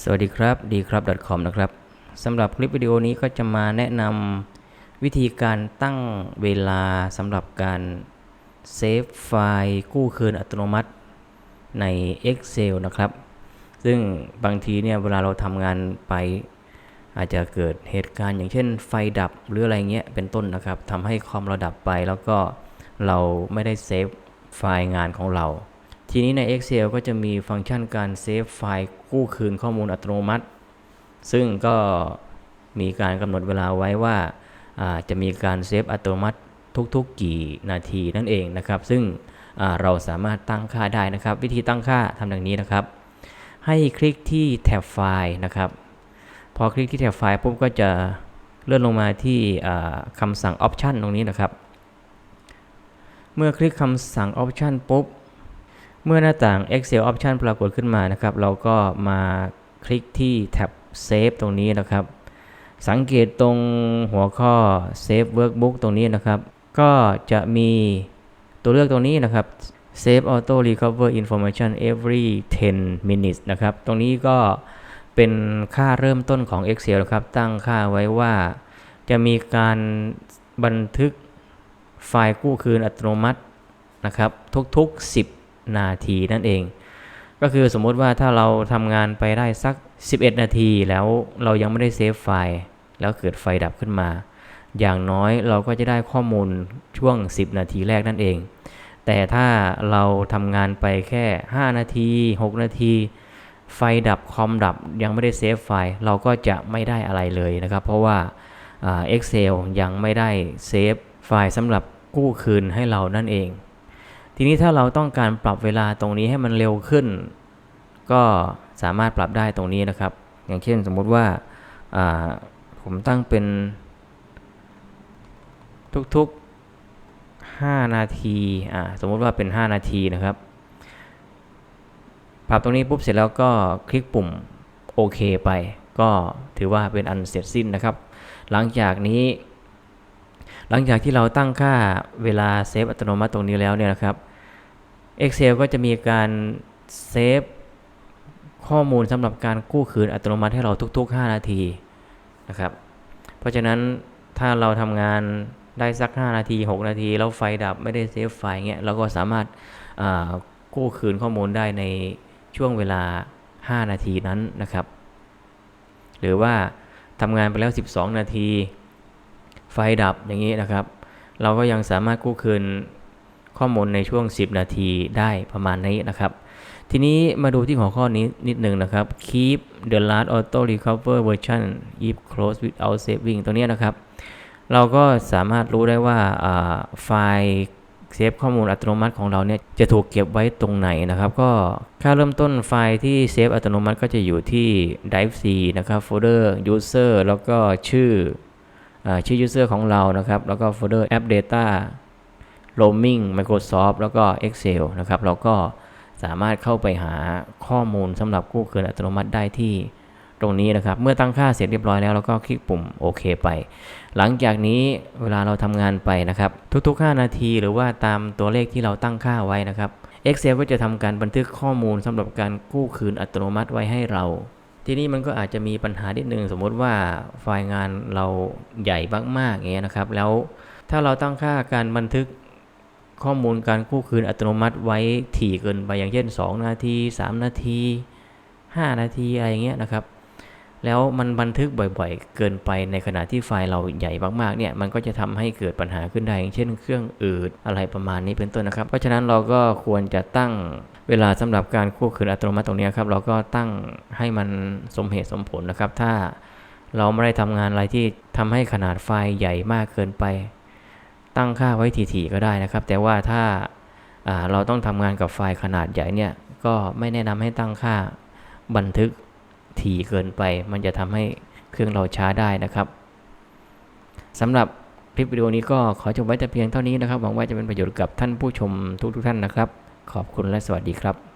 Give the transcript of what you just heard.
สวัสดีครับดีครับ .com นะครับสำหรับคลิปวิดีโอนี้ก็จะมาแนะนำวิธีการตั้งเวลาสำหรับการเซฟไฟล์กู้คืนอัตโนมัติใน Excel นะครับ ซึ่งบางทีเนี่ยเวลาเราทำงานไปอาจจะเกิดเหตุการณ์อย่างเช่นไฟดับหรืออะไรเงี้ยเป็นต้นนะครับทำให้คอมเราดับไปแล้วก็เราไม่ได้เซฟไฟล์งานของเรา ทีนี้ใน Excel ก็จะมีฟังก์ชันการเซฟไฟล์กู้คืนข้อมูลอัตโนมัติ ซึ่งก็มีการกำหนดเวลาไว้ว่าาจะมีการเซฟอัตโนมัติทุกๆกี่นาทีนั่นเองนะครับ ซึ่งเราสามารถตั้งค่าได้นะครับ วิธีตั้งค่าทำดังนี้นะครับ ให้คลิกที่แท็บไฟล์นะครับ พอคลิกที่แท็บไฟล์ปุ๊บก็จะเลื่อนลงมาที่คำสั่ง Option ตรงนี้นะครับ เมื่อคลิกคำสั่ง Option ปุ๊บ เมื่อหน้าต่าง Excel Option ปรากฏขึ้นมานะครับ เราก็มาคลิกที่แท็บ Save ตรงนี้นะครับ สังเกตตรงหัวข้อ Save Workbook ตรงนี้นะครับ ก็จะมีตัวเลือกตรงนี้นะครับ Save Auto Recover Information every 10 minutes นะครับ ตรงนี้ก็เป็นค่าเริ่มต้นของ Excel นะครับ ตั้งค่าไว้ว่า จะมีการบันทึกไฟล์กู้คืนอัตโนมัตินะครับ ทุกๆ 10 นาทีนั่นเอง ก็คือสมมุติว่าถ้าเราทำงานไปได้สัก 11 นาทีแล้วเรายังไม่ได้เซฟไฟล์ แล้วเกิดไฟดับขึ้นมา อย่างน้อยเราก็จะได้ข้อมูลช่วง 10 นาทีแรกนั่นเอง แต่ถ้าเราทำงานไปแค่ 5 นาที 6 นาทีไฟดับคอมดับยังไม่ได้เซฟไฟล์เราก็จะไม่ได้อะไรเลยนะครับ เพราะว่าอ่า Excel ยังไม่ได้เซฟไฟล์สำหรับกู้คืนให้เรานั่นเอง ทีนี้ถ้าเราต้องการปรับเวลาตรงนี้ให้มันเร็วขึ้น ก็สามารถปรับได้ตรงนี้นะครับ อย่างเช่นสมมุติว่าาผมตั้งเป็นทุกๆ 5 นาทีอ่าสมมุติว่าเป็น 5 นาทีนะครับ ปรับตรงนี้ปุ๊บเสร็จแล้วก็คลิกปุ่มโอเคไป ก็ถือว่าเป็นอันเสร็จสิ้นนะครับ หลังจากนี้ หลังจากที่เราตั้งค่าเวลาเซฟอัตโนมัติตรงนี้แล้วเนี่ยนะครับ Excel ก็จะมีการเซฟข้อมูลสำหรับการกู้คืนอัตโนมัติให้เราทุก ๆ 5 นาทีนะครับ เพราะฉะนั้นถ้าเราทำงานได้สัก 5 นาที 6 นาที แล้วไฟดับไม่ได้เซฟไฟเงี้ยเราก็สามารถกู้คืนข้อมูลได้ในช่วงเวลา 5 นาทีนั้นนะครับ หรือว่าทำงานไปแล้ว 12 นาที ไฟดับอย่างนี้นะครับ เราก็ยังสามารถกู้คืน ข้อมูลในช่วง 10 นาทีได้ประมาณนี้นะครับ ทีนี้มาดูที่หัวข้อนี้นิดหนึ่งนะครับ keep the last auto recover version if close without saving ตัวเนี้นะครับ เราก็สามารถรู้ได้ว่าไฟล์เซฟข้อมูลอัตโนมัติของเราเนี่ยจะถูกเก็บไว้ตรงไหนนะครับ ก็ค่าเริ่มต้นไฟล์ที่เซฟอัตโนมัติก็จะอยู่ที่ drive c นะครับ folder user แล้วก็ชื่ออชื่อ user ของเรานะครับ แล้วก็โฟลเดอร์ app data roaming Microsoft แล้วก็ Excel นะครับ เราก็สามารถเข้าไปหาข้อมูลสำหรับกู้คืนอัตโนมัติได้ที่ตรงนี้นะครับ เมื่อตั้งค่าเสร็จเรียบร้อยแล้วเราก็คลิกปุ่มโอเคไป หลังจากนี้เวลาเราทำงานไปนะครับ ทุกๆ 5 นาทีหรือว่าตามตัวเลขที่เราตั้งค่าไว้นะครับ Excel ก็จะทำการบันทึกข้อมูลสำหรับการกู้คืนอัตโนมัติไว้ให้เรา ทีนี้มันก็อาจจะมีปัญหานิดนึงสมมติว่าไฟล์งานเราใหญ่มากๆอย่างเงี้ยนะครับ แล้วถ้าเราตั้งค่าการบันทึก ข้อมูลการกู้คืนอัตโนมัติไว้ถี่เกินไปอย่างเช่น 2 นาที 3 นาที 5 นาทีอะไรอย่างเงี้ยนะครับ แล้วมันบันทึกบ่อยๆ เกินไปในขณะที่ไฟล์เราใหญ่มากๆเนี่ยมันก็จะทำให้เกิดปัญหาขึ้นได้อย่างเช่นเครื่องอืดอะไรประมาณนี้เป็นต้นนะครับ เพราะฉะนั้นเราก็ควรจะตั้งเวลาสำหรับการกู้คืนอัตโนมัติตรงนี้ครับเราก็ตั้งให้มันสมเหตุสมผลนะครับ ถ้าเราไม่ได้ทำงานอะไรที่ทำให้ขนาดไฟล์ใหญ่มากเกินไป ตั้งค่าไว้ถี่ๆก็ได้นะครับ แต่ว่าถ้าาเราต้องทำงานกับไฟล์ขนาดใหญ่เนี่ย ก็ไม่แนะนำให้ตั้งค่าบันทึกถี่เกินไป มันจะทำให้เครื่องเราช้าได้นะครับสำหรับคลิปวิดีโอนี้ก็ขอจบไว้แต่เพียงเท่านี้นะครับ หวังว่าจะเป็นประโยชน์กับท่านผู้ชมทุกๆท่านนะครับ ขอบคุณและสวัสดีครับ